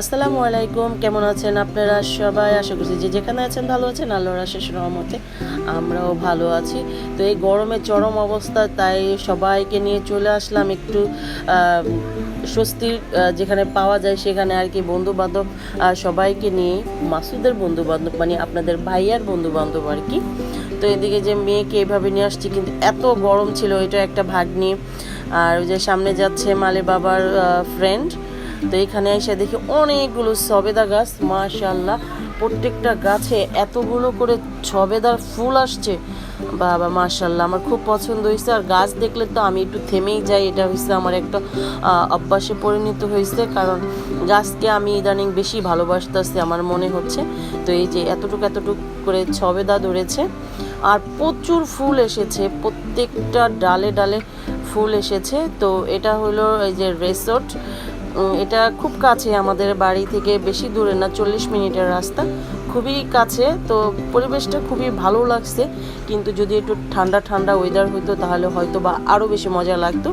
আসসালামু আলাইকুম কেমন আছেন আপনারা সবাই? আশা করছি যে যেখানে আছেন ভালো আছেন আল্লাহর আশেষ রহমতে আমরাও ভালো আছি। তো এই গরমে চরম অবস্থা তাই সবাইকে নিয়ে চলে আসলাম একটু আহ, স্বস্তির যেখানে পাওয়া যায় সেখানে আর কি বন্ধু বান্ধব সবাইকে নিয়ে মাসুদের বন্ধু বান্ধব মানে আপনাদের ভাইয়ার বন্ধু বান্ধব আর কি। তো এদিকে যে মেয়েকে এভাবে নিয়ে আসছি কিন্তু এত গরম ছিল এটা একটা ভাগ্নি। আর ওই যে সামনে যাচ্ছে মালে বাবার ফ্রেন্ড তো এখানে এসে দেখি অনেকগুলো সবেদা গাছ মাশাল্লাহ প্রত্যেকটা গাছে এতগুলো করে সবেদার ফুল আসছে। বাবা মাশাল্লাহ আমার খুব পছন্দ হয়েছে। আর গাছ দেখলে তো আমি একটু থেমেই যাই। এটা হয়েছে আমার একটা অভ্যাসে পরিণত হয়েছে। কারণ গাছকে আমি ইদানিং বেশি ভালোবাসতেছি, আমার মনে হচ্ছে। তো এই যে এতটুকু এতটুকু করে ছবেদা ধরেছে। আর প্রচুর ফুল এসেছে। প্রত্যেকটা ডালে ডালে ফুল এসেছে। তো এটা হলো এই যে রেসর্ট। এটা খুব কাছে আমাদের বাড়ি থেকে বেশি দূরে না, চল্লিশ মিনিটের রাস্তা। খুবই কাছে, তো পরিবেশটা খুবই ভালো লাগছে। কিন্তু যদি একটু ঠান্ডা ঠান্ডা ওয়েদার হতো তাহলে হয়তো বা আরও বেশি মজা লাগতো।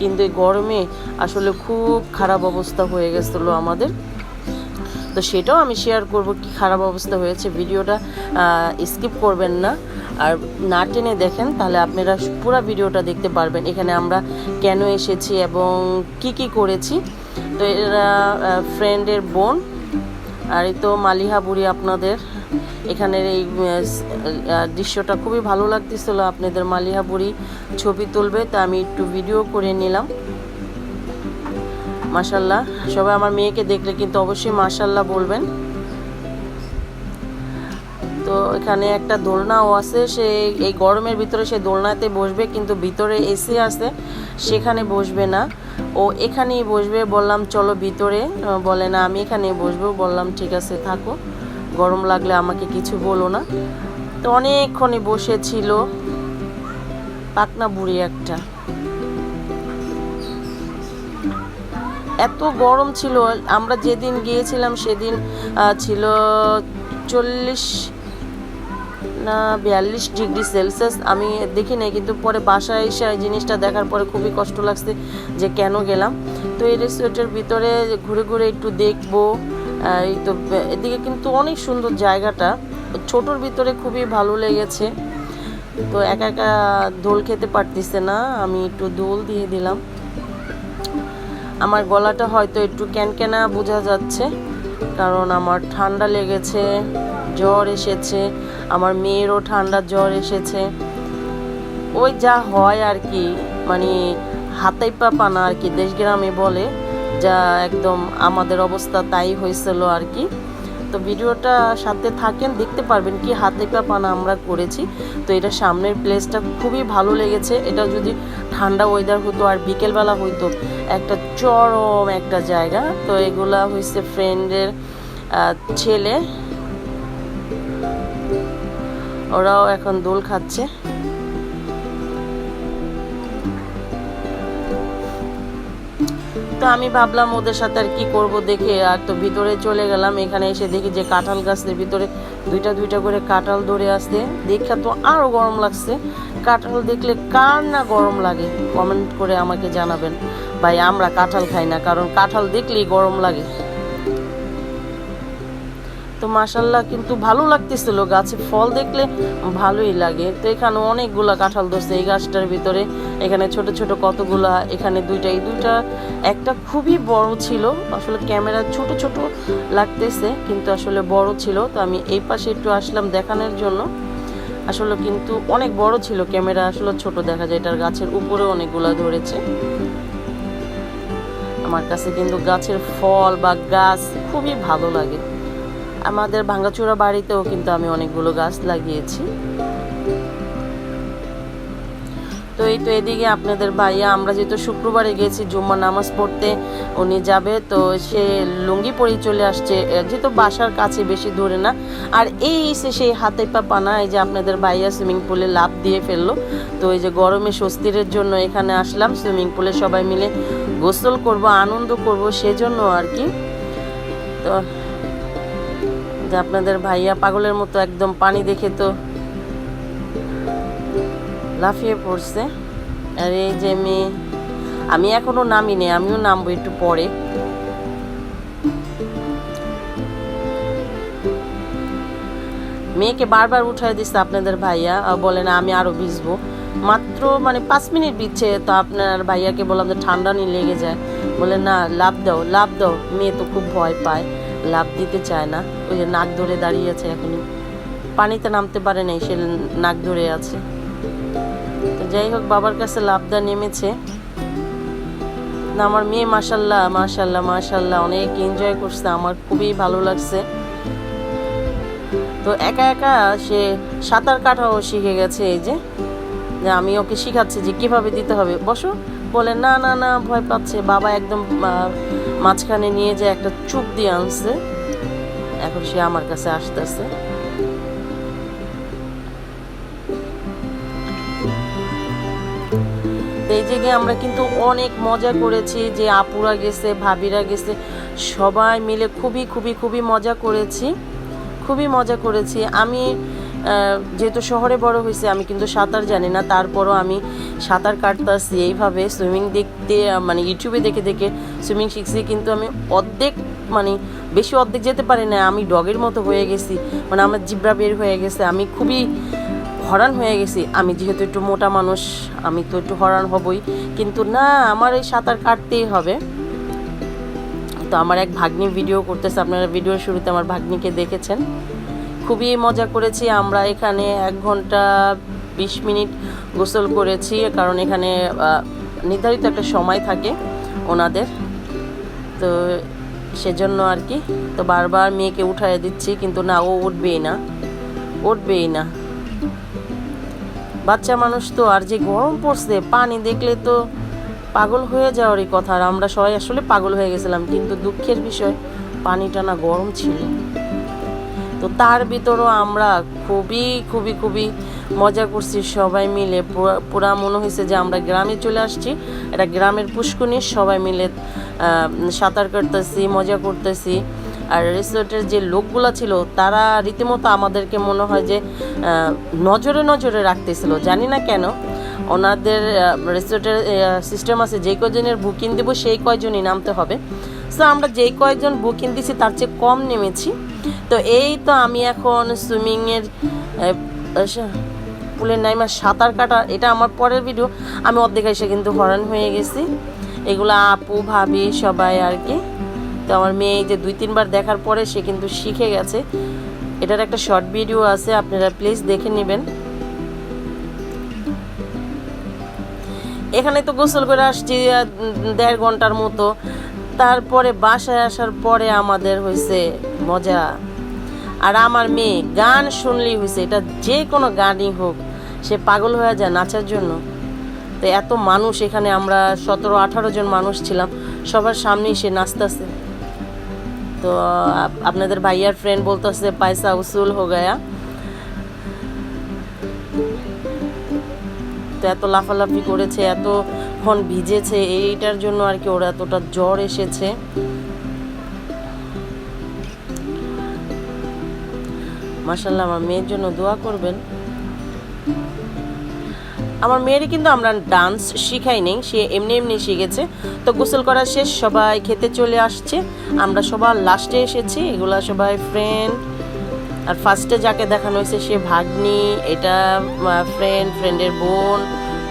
কিন্তু এই গরমে আসলে খুব খারাপ অবস্থা হয়ে গেছিল আমাদের। তো সেটাও আমি শেয়ার করব কি খারাপ অবস্থা হয়েছে। ভিডিওটা স্কিপ করবেন না। আর না টেনে দেখেন, তাহলে আপনারা পুরো ভিডিওটা দেখতে পারবেন। এখানে আমরা কেন এসেছি এবং কি কি করেছি। তো এরা ফ্রেন্ডের বোন আর এই তো মালিহা বুড়ি আপনাদের। এখানের এই দৃশ্যটা খুবই ভালো লাগতেছিল। আপনাদের মালিহা বুড়ি ছবি তুলবে, তা আমি একটু ভিডিও করে নিলাম। মাশাল্লাহ, সবাই আমার মেয়েকে দেখলে কিন্তু অবশ্যই মাশাল্লাহ বলবেন। তো এখানে একটা দোলনাও আছে, সে এই গরমের ভিতরে সে দোলনাতে বসবে, কিন্তু ভিতরে এসি আছে, সেখানে বসবে না। ও এখানেই বসবে। বললাম, চলো ভিতরে। বলে, না, আমি এখানেই বসবো। বললাম, ঠিক আছে, থাকো। গরম লাগলে আমাকে কিছু বলো না। তো অনেকক্ষণই বসেছিল। পাকনা বুড়ি একটা। এত গরম ছিল। আমরা যেদিন গিয়েছিলাম সেদিন ছিল চল্লিশ না, বিয়াল্লিশ ডিগ্রি সেলসিয়াস আমি দেখি নাই, কিন্তু পরে বাসায় এসে এই জিনিসটা দেখার পরে খুবই কষ্ট লাগছে যে কেন গেলাম। তো এই রেস্টুরেন্টের ভিতরে ঘুরে ঘুরে একটু দেখব। এই তো, এদিকে কিন্তু অনেক সুন্দর জায়গাটা। ছোটোর ভিতরে খুবই ভালো লেগেছে। তো একা একা দোল খেতে পারতেছে না, আমি একটু দোল দিয়ে দিলাম। আমার গলাটা হয়তো একটু ক্যানক্যানা বোঝা যাচ্ছে, কারণ আমার ঠান্ডা লেগেছে। জ্বর এসেছে, আমার মেয়েরও ঠান্ডা জ্বর এসেছে। ওই যা হয় আর কি মানে হাতাই পানা আর কি দেশগ্রামে বলে, যা একদম আমাদের অবস্থা তাই হয়েছিল আর কি। তো ভিডিওটা সাথে থাকেন, দেখতে পারবেন কি হাতে পানা আমরা করেছি। তো এটা সামনের প্লেসটা খুবই ভালো লেগেছে। এটা যদি ঠান্ডা ওয়েদার হতো আর বিকেলবেলা হইতো, একটা চরম একটা জায়গা। তো এগুলা হয়েছে ফ্রেন্ডের ছেলে ওরাও এখন দোল খাচ্ছে। তো আমি ভাবলাম ওদের সাথে আর কি করব দেখে, আর তো ভিতরে চলে গেলাম। এখানে এসে দেখি যে কাঁঠাল গাছের ভিতরে দুইটা দুইটা করে কাঁঠাল ধরে আসছে। দেখা তো আরও গরম লাগছে। কাঁঠাল দেখলে কার না গরম লাগে? কমেন্ট করে আমাকে জানাবেন। ভাই, আমরা কাঁঠাল খাই না, কারণ কাঁঠাল দেখলেই গরম লাগে। তো মাসাল্লাহ কিন্তু ভালো লাগতেছিল। গাছে ফল দেখলে ভালোই লাগে। তো এখানে অনেকগুলা কাঁঠাল ধরছে এই গাছটার ভিতরে। এখানে ছোট ছোট কতগুলা, এখানে দুইটা, এই দুইটা একটা খুবই বড় ছিল। আসলে ক্যামেরা ছোট ছোট লাগতেছে, কিন্তু আসলে বড় ছিল। তো আমি এই পাশে একটু আসলাম দেখানোর জন্য। আসলে কিন্তু অনেক বড় ছিল ক্যামেরা, আসলে ছোট দেখা যায়। এটার গাছের উপরে অনেকগুলা ধরেছে। আমার কাছে কিন্তু গাছের ফল বা গাছ খুবই ভালো লাগে। আমাদের ভাঙ্গাচোরা বাড়িতেও কিন্তু আমি অনেকগুলো গাছ লাগিয়েছি। তো এই তো এদিকে আপনাদের ভাইয়া, আমরা যেহেতু শুক্রবারে গেছি জুম্মা নামাজ পড়তে, উনি যাবে, তো সে লুঙ্গি পরেই চলে আসছে। যেহেতু বাসার কাছে বেশি দূরে না। আর এই এসে সেই হাতে পা পানা, এই যে আপনাদের ভাইয়া সুইমিং পুলে লাভ দিয়ে ফেলল, তো এই যে গরমে স্বস্তিরের জন্য এখানে আসলাম, সুইমিং পুলে সবাই মিলে গোসল করব, আনন্দ করব, সেজন্য আর কি। তো যে আপনাদের ভাইয়া পাগলের মতো একদম পানি দেখে তো লাফিয়ে পড়ছে। আর এই যে মেয়ে, আমি এখনও নামিনি, আমিও নামবো একটু পরে। মেয়েকে বারবার উঠাই দিচ্ছে আপনাদের ভাইয়া বলে না, আমি আরও ভিজবো। মাত্র মানে পাঁচ মিনিট দিচ্ছে তো আপনার ভাইয়াকে বললাম যে ঠান্ডা নিয়ে লেগে যায়। বলে না লাভ দাও লাভ দাও, মেয়ে তো খুব ভয় পায়। লাভ দিতে চায় না। ওই যে নাক ধরে দাঁড়িয়ে আছে এখনই পানিতে নামতে পারে নাই, সে নাক ধরে আছে। তো যাই হোক, বাবার কাছে লাভদা নেমেছে। না, আমার মেয়ে মাসাল্লাহ মাশাল্লাহ মাশাল্লাহ, অনেক এনজয় করছে, আমার খুবই ভালো লাগছে। তো একা একা সে সাঁতার কাটাও শিখে গেছে এই যে যে আমি ওকে শিখাচ্ছি যে কীভাবে দিতে হবে। বসো, বলে না না না, ভয় পাচ্ছে। বাবা একদম মাঝখানে নিয়ে যে একটা চুপ দিয়ে আনছে, এখন সে আমার কাছে আসতেছে। এই জায়গায় আমরা কিন্তু অনেক মজা করেছি, যে আপুরা গেছে, ভাবিরা গেছে, সবাই মিলে খুবই খুবই খুবই মজা করেছি। খুবই মজা করেছি। আমি যেহেতু শহরে বড় হয়েছে, আমি কিন্তু সাঁতার জানি না। তারপরও আমি সাঁতার কাটতেছি এইভাবে। সুইমিং দেখতে মানে ইউটিউবে দেখে দেখে সুইমিং শিখছি, কিন্তু আমি অর্ধেক মানে বেশি অর্ধেক যেতে পারি না। আমি ডগের মতো হয়ে গেছি মানে আমার জিব্রা বের হয়ে গেছে। আমি খুবই হরান হয়ে গেছি। আমি যেহেতু একটু মোটা মানুষ, আমি তো একটু হরান হবই। কিন্তু না, আমার এই সাঁতার কাটতেই হবে। তো আমার এক ভাগ্নি ভিডিও করতেছে। আপনারা ভিডিওর শুরুতে আমার ভাগ্নিকে দেখেছেন। খুবই মজা করেছি। আমরা এখানে এক ঘণ্টা বিশ মিনিট গোসল করেছি, কারণ এখানে নির্ধারিত একটা সময় থাকে ওনাদের। তো সেজন্য আর কি, তো বারবার মেয়েকে উঠায় দিচ্ছি, কিন্তু না, ও উঠবেই না উঠবেই না। বাচ্চা মানুষ তো, আর যে গরম পড়ছে, পানি দেখলে তো পাগল হয়ে যাওয়ারই কথা। আর আমরা সবাই আসলে পাগল হয়ে গেছিলাম, কিন্তু দুঃখের বিষয়, পানিটা না গরম ছিল। তো তার ভিতরও আমরা খুবই খুবই খুবই মজা করছি সবাই মিলে। পুরা- মনে হয়েছে যে আমরা গ্রামে চলে আসছি। এটা গ্রামের পুষ্কুনি সবাই মিলে সাঁতার কাটতেছি, মজা করতেছি। আর রিসোর্টের যে লোকগুলো ছিল, তারা রীতিমতো আমাদেরকে মনে হয় যে নজরে নজরে রাখতেছিল। জানি না কেন, ওনাদের রিসোর্টের সিস্টেম আছে, যে কয়জনের বুকিং দেবো, সেই কয়জনই নামতে হবে। সো আমরা যেই কয়েকজন বুকিং দিছি, তার চেয়ে কম নেমেছি। তো এই তো আমি এখন সুইমিংয়ের পুলের নাইমা সাঁতার কাটা, এটা আমার পরের ভিডিও আমি অর্ধেক এসে কিন্তু হরান হয়ে গেছি। এগুলো আপু, ভাবি সবাই আর কি। তো আমার মেয়ে যে দুই, তিনবার দেখার পরে সে কিন্তু শিখে গেছে। এটার একটা শর্ট ভিডিও আছে, আপনারা প্লিজ দেখে নেবেন। এখানে তো গোসল করে আসছি দেড় ঘণ্টার মতো। তারপরে বাসায় আসার পরে আমাদের হয়েছে মজা। আর আমার মেয়ে গান শুনলেই হয়েছে এটা যে কোনো গানই হোক, সে পাগল হয়ে যায় নাচার জন্য। তো এত মানুষ এখানে, আমরা সতেরো, আঠারো জন মানুষ ছিলাম, সবার সামনেই সে নাচতেছে। তো আপনাদের ভাইয়ার ফ্রেন্ড বলতেছে, পয়সা উসুল হো গয়া। তো এত লাফালাফি করেছে এতক্ষণ ভিজেছে, এইটার জন্য আর কি ওর এতটা জ্বর এসেছে। মাসাল্লাহ আমার মেয়ের জন্য দোয়া করবেন। আমার মেয়েরই কিন্তু আমরা ডান্স শিখাই নেই, সে এমনি এমনি শিখেছে। তো গোসল করা শেষ, সবাই খেতে চলে আসছে। আমরা সবার লাস্টে এসেছি, এগুলা সবাই ফ্রেন্ড আর ফার্স্টে যাকে দেখানো হয়েছে, সে ভাগ্নি, এটা ফ্রেন্ড ফ্রেন্ডের বোন,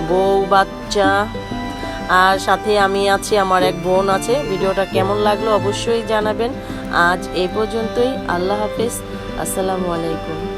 বউ, বাচ্চা। আর সাথে আমি আছি, আমার এক বোন আছে। ভিডিওটা কেমন লাগল অবশ্যই জানাবেন। আজ এই পর্যন্তই। আল্লাহ হাফিজ। আসসালামু আলাইকুম।